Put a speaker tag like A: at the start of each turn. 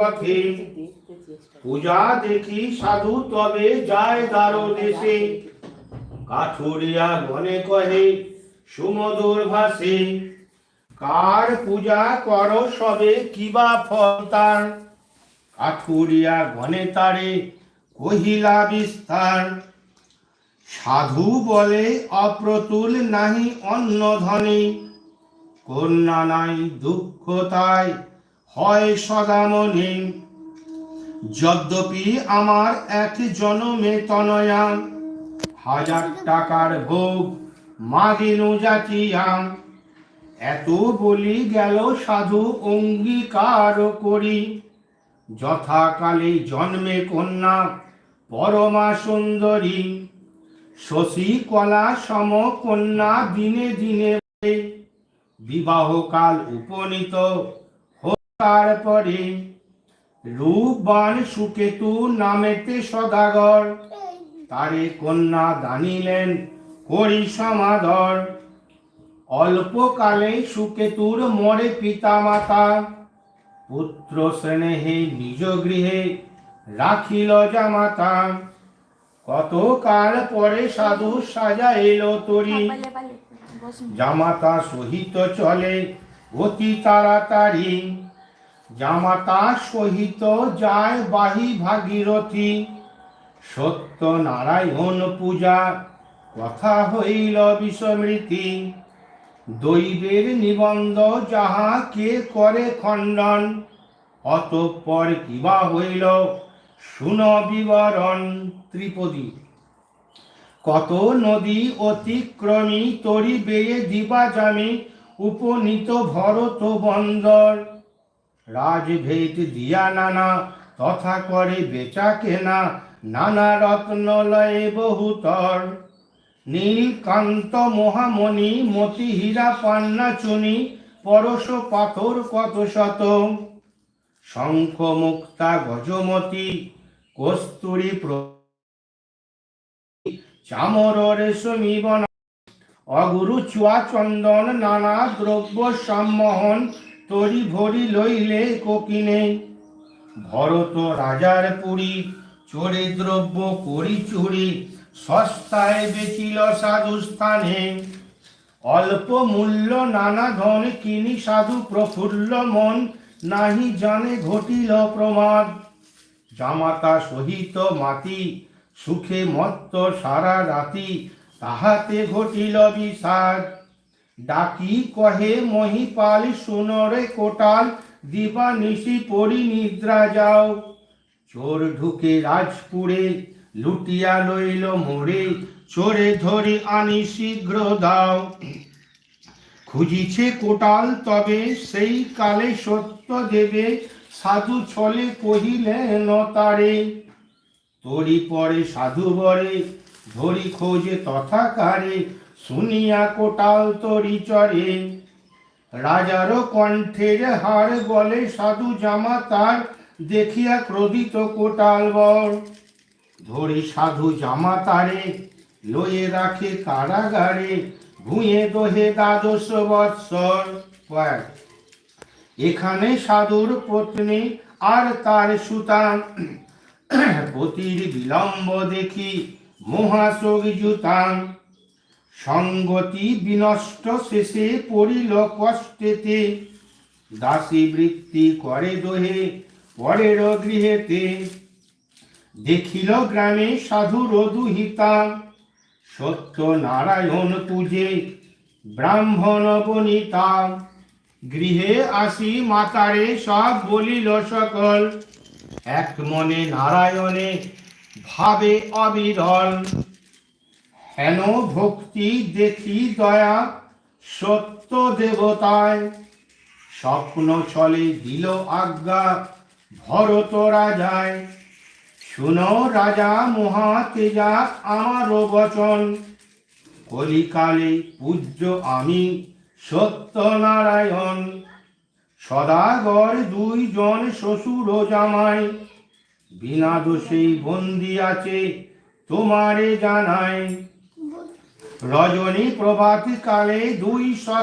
A: পথে পূজা দেখি সাধু তবে যায় দারো দেশে কাঠুরিয়া মনে কহে, সুমধুর ভাসে, কার পূজা কর সবে কিবা ফল তার? কাঠুরিয়া গনে তারে কহিলা বিস্তার, সাধু বলে অপ্রতুল নাহি অন্য ধনে কন্যা নাই দুঃখ তাই হয় সদামনে যদ্যপি আমার এক জনমে তনয়া হাজার টাকার ভোগ মাগিনু যাচিয়া এত বলি গেল সাধু অঙ্গীকার করি। যথাকালে জন্মে কন্যা পরমা সুন্দরী। শশী কলা সম কন্যা দিনে দিনে। বিবাহকাল উপনীত তারপরে রূপবান সুকেতু নামেতে সদাগর। তারে কন্যা দানিলেন করি সমাদর। অল্পকালে সুকেতুর মরে পিতা মাতা পুত্র স্নেহে নিজ গৃহে রাখিল জামাতা। কত কাল পরে সাধু সাজা এলো তরি। জামাতা সহিত চলে অতি তাড়াতাড়ি। জামাতা সহিত যায় বাহি ভাগীরথী। সত্য নারায়ণ পূজা, কথা হইল বিস্মৃতি। দৈবের নিবন্ধ যাহা কে করে খণ্ডন, অতঃপর কিবা হইল শুন বিবরণ ত্রিপদী। কত নদী অতিক্রমী তরি বেয়ে দিবা জামি উপনীত ভরত বন্দর। রাজভেদ দিয়া নানা, তথা করে বেচা কেনা, নানা রত্ন লয়ে বহুতর। নীলকান্ত মহামণি মতি হীরা পান্না চুনি, পরশ পাথর কত শত। শঙ্খ মুক্তা গজমতি, কস্তুরী চামর রেশমি বন অগুরু চুয়া চন্দন, নানা দ্রব্য সম্মোহন তরি ভরি লইলে কোকিনে ভরত রাজার পুরী, চোরে দ্রব্য করি চুরি, সস্তায় বেচিল সাধু স্থানে। অল্প মূল্য নানা ধন কিনি সাধু প্রফুল্ল মন, নাহি জানে ঘটিল প্রমাদ। জামাতা সহিত মাতি, সুখে মত্ত সারা রাতি, তাহাতে ঘটিল বিষাদ। ডাকি, কহে মহিপাল সুনরে কোটাল, দিবা নিশি পরি নিদ্রা যাও। চোর ঢুকে রাজপুরে, লুটিয়া লইল মোরে, চোরে ধরে আনি শীঘ্র দাও। খুঁজিছে কোটাল তবে, সেই কালে সত্য দেবে, সাধু ছলে কহিলেন তারে। তরি পরে সাধু বরে, ধরি খোঁজে তথাকারে শুনিয়া কোটাল তরি চরে। রাজারও কণ্ঠের হার বলে, সাধু জামা তার দেখিয়া ক্রোধিত কোটাল বর। ধরি সাধু জামা তারে লয়ে রাখে কারাগারে, ভুঁয়ে দোহে দ্বাদশ বৎসর। এখানে সাধুর পত্নী আর তার সুতান পতির বিলম্ব দেখি মহাশোক জুতান সঙ্গতি বিনষ্ট শেষে পড়িল কষ্টেতে। দাসী বৃত্তি করে দোহে, পরের গৃহেতে। দেখিল গ্রামে সাধুর দুহিতা। সত্য নারায়ণ পূজে ব্রাহ্মণ বনিতা। গৃহে আসি মাতারে, সব বলিল সকল। এক মনে নারায়ণে ভাবে অবিরল। হেন ভক্তি দেখি দয়া সত্য দেবতায়? স্বপ্ন ছলে দিল আজ্ঞা ভরত রাজায়। শুনো রাজা মহা তেজা আমারও বচন। কলিকালে পূজ্য আমি সত্যনারায়ণ। সদাগর দুইজন শ্বশুর ও জামাই। বিনা দোষেই বন্দি আছে তোমারে জানাই। রজনী প্রভাত কালে দুই সদা